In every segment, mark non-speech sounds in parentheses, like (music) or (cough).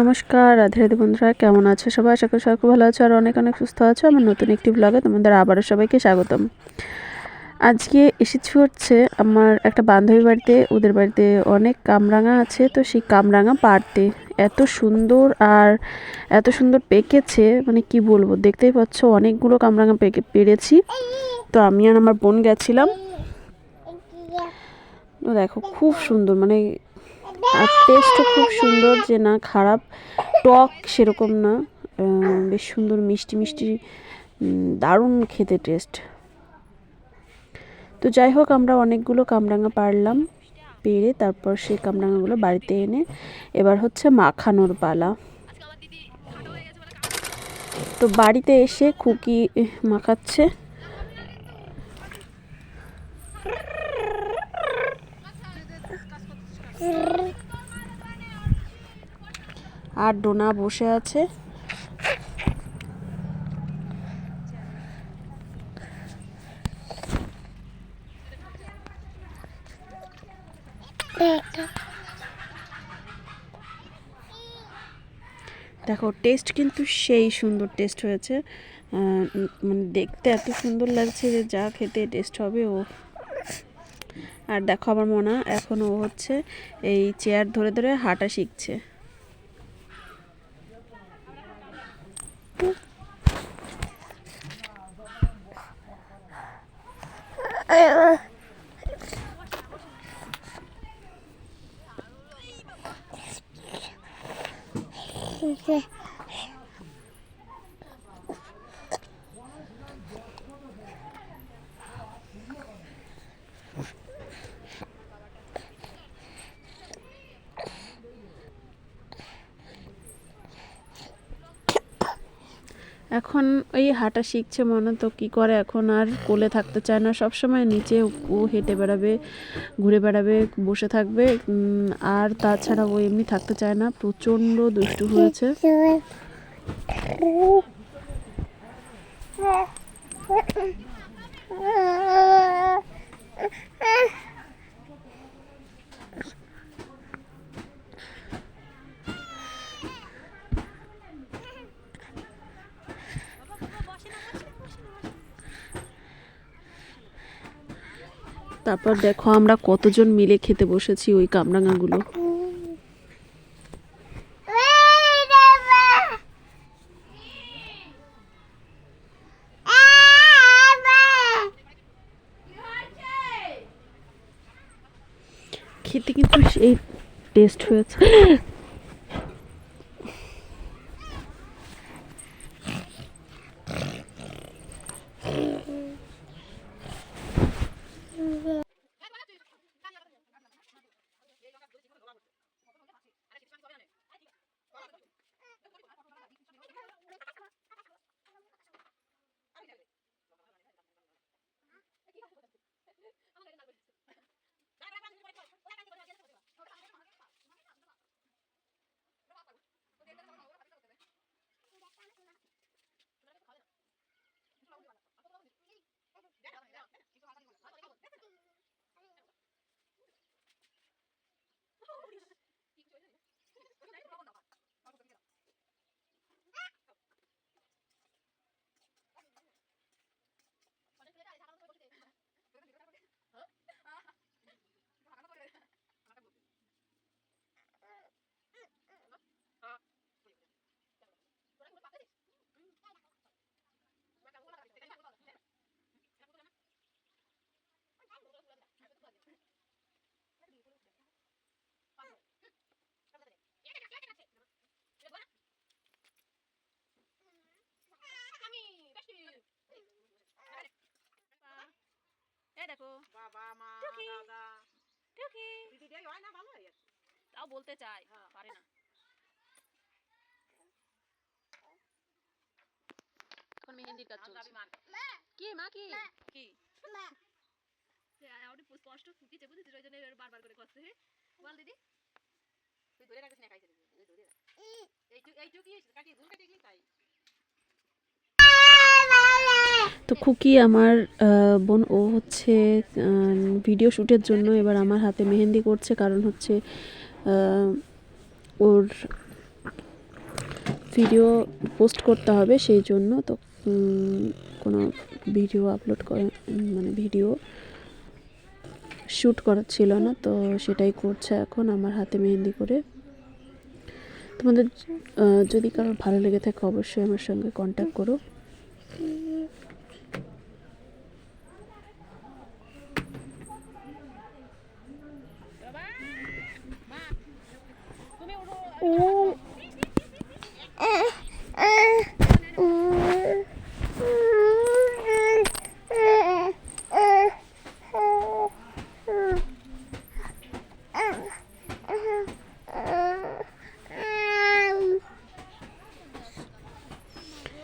নমস্কার, রাধে রাধে বন্ধুরা, কেমন আছো সবাই? আশা করি সবাই খুব ভালো আছো আর অনেক অনেক সুস্থ আছো। আমার নতুন একটি ব্লগে তোমাদের আবারও সবাইকে স্বাগতম। আজকে এসেছি হচ্ছে আমার একটা বান্ধবী বাড়িতে, ওদের বাড়িতে অনেক কামরাঙা আছে, তো সেই কামরাঙা পারতে এত সুন্দর আর এত সুন্দর পেকেছে মানে কি বলব, দেখতেই পাচ্ছ অনেকগুলো কামরাঙা পেকে, পেরেছি। তো আমি আর আমার বোন গেছিলাম। দেখো, খুব সুন্দর মানে আর টেস্টও খুব সুন্দর যে না, খারাপ। টক সেরকম না বেশ সুন্দর, মিষ্টি মিষ্টি দারুণ খেতে টেস্ট তো যাই হোক, আমরা অনেকগুলো কামরাঙা পারলাম, পেরে তারপর সেই কামরাঙাগুলো বাড়িতে এনে এবার হচ্ছে মাখানোর পালা। তো বাড়িতে এসে খুকি মাখাচ্ছে। আর ডোনা বসে আছে। দেখো টেস্ট কিন্তু সেই সুন্দর টেস্ট হয়েছে। মানে দেখতে এত সুন্দর লাগছে যে যা খেতে টেস্ট হবে ও। আর দেখো আমার মনা, এখন ও হচ্ছে এই চেয়ার ধরে ধরে হাঁটা শিখছে। Okay. এখন এই হাঁটা শিখছে মনে তো কি করে এখন আর কোলে থাকতে চায় না। সব সময় নিচে ও হেঁটে বেড়াবে ঘুরে বেড়াবে বসে থাকবে আর তাছাড়া ও এমনি থাকতে চায় না। প্রচণ্ড দুষ্টু হয়েছে। (laughs) (laughs) তারপর দেখো আমরা কতজন মিলে খেতে বসেছি ওই কামরাঙাগুলো। খেতে কিন্তু সেই টেস্ট হয়েছে এই দেখো বাবা মা টুকি। দাদা দিদিটাই হয় না ভালো হয় তাও বলতে চাই হ্যাঁ। পারে না। এখন মেহেন্দির কাজ চলছে। কি মা কি? কি? সে আউটি স্পষ্ট ফুটিছে বুঝেছিস? ওই জন্য বারবার করে করছে বল দিদি। তুই ধরে রাখিস না খাইছে এইটুকি ঝুল তো খুকি আমার বোন, ও হচ্ছে ভিডিও শ্যুটের জন্য এবার আমার হাতে মেহেন্দি করছে। কারণ হচ্ছে ওর ভিডিও পোস্ট করতে হবে সেই জন্য। তো কোনো ভিডিও আপলোড করে মানে ভিডিও শ্যুট করার ছিল না। তো সেটাই করছে এখন আমার হাতে মেহেন্দি করে। তোমাদের যদি কারোর ভালো লেগে থাকে অবশ্যই আমার সঙ্গে কন্ট্যাক্ট করো।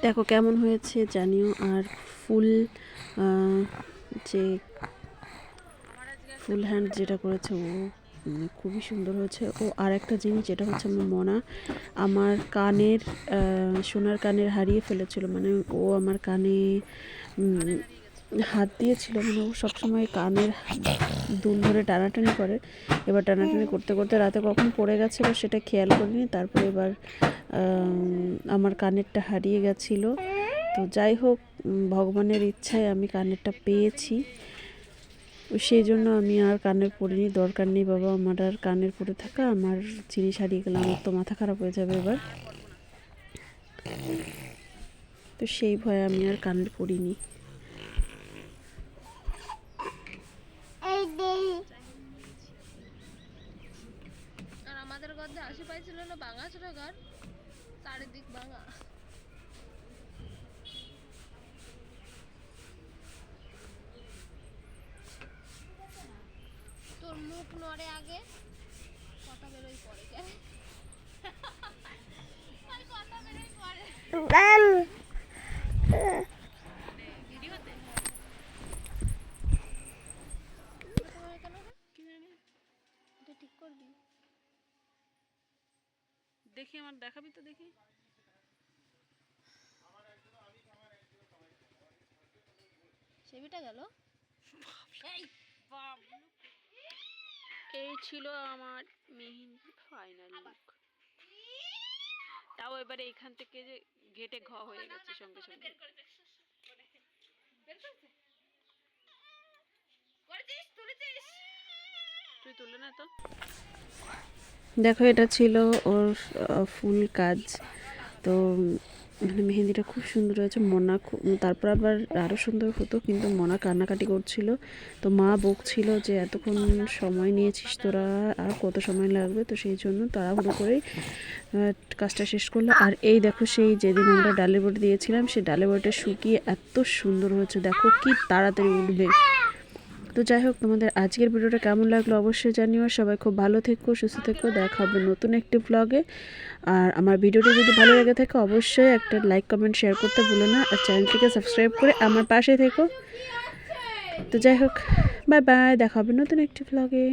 দেখো কেমন হয়েছে জানিও আর ফুল যে ফুল হ্যান্ড যেটা করেছে ও খুবই সুন্দর হয়েছে। ও আর একটা জিনিস, যেটা হচ্ছে আমার মনা, আমার কানের সোনার কানের হারিয়ে ফেলেছিল। মানে ও আমার কানে হাত দিয়েছিল। মানে ও সবসময় কানের দুল ধরে টানাটানি করে। এবার টানাটানি করতে করতে রাতে কখন পড়ে গেছিল সেটা খেয়াল করিনি। তারপরে এবার আমার কানেরটা হারিয়ে গেছিল। তো যাই হোক ভগবানের ইচ্ছায় আমি কানেরটা পেয়েছি। সেই জন্য আমি আর কানের পরিনি দরকার নেই বাবা আমার আর কানের পরে থাকা আমার জিনিস হারিয়ে গেলে আমার তো মাথা খারাপ হয়ে যাবে এবার। তো সেই ভয়ে আমি আর কানের পরিনি আর আমাদের ঘর যে আশে পাইছিল না ভাঙা ঘর চারিদিক ভাঙা তোর মুখ নড়ে আগে। কথা বেরোই পরে কে কথা বেরোই পরে ঠিক করবি দেখি আমার দেখাবি তো দেখি। সেবিটা গেল? এই বাপ। এই ছিল আমার মেহেন্দি ফাইনাল লুক তাও এবারে এখান থেকে যে ঘেটে ঘ হয়ে গেছে সঙ্গে সঙ্গে। তুই তুলে না তো। দেখো এটা ছিল ওর ফুল কাজ। তো মানে মেহেন্দিটা খুব সুন্দর হয়েছে মনা তারপর আবার আরও সুন্দর হতো কিন্তু মনা কান্নাকাটি করছিল। তো মা বকছিল যে এতক্ষণ সময় নিয়েছিস তোরা আর কত সময় লাগবে? তো সেই জন্য তাড়াহুড়ো আহ, কাজটা শেষ করল। আর এই দেখো সেই যেদিন আমরা ডালের বড়ি দিয়েছিলাম সেই ডালের বড়িটা শুকিয়ে এত সুন্দর হয়েছে। দেখো কি তাড়াতাড়ি উঠবে। তো যাই হোক, তোমাদের আজকের ভিডিওটা কেমন লাগল অবশ্যই জানিও। সবাই খুব ভালো থেকো, সুস্থ থেকো, দেখা হবে নতুন একটি ব্লগে আর আমার ভিডিওটা যদি ভালো লেগে থাকে, অবশ্যই একটা লাইক কমেন্ট শেয়ার করতে ভুলো না। আর চ্যানেলটিকে সাবস্ক্রাইব করে আমার পাশে থেকো। তো যাই হোক বাই বাই দেখা হবে নতুন একটি ব্লগে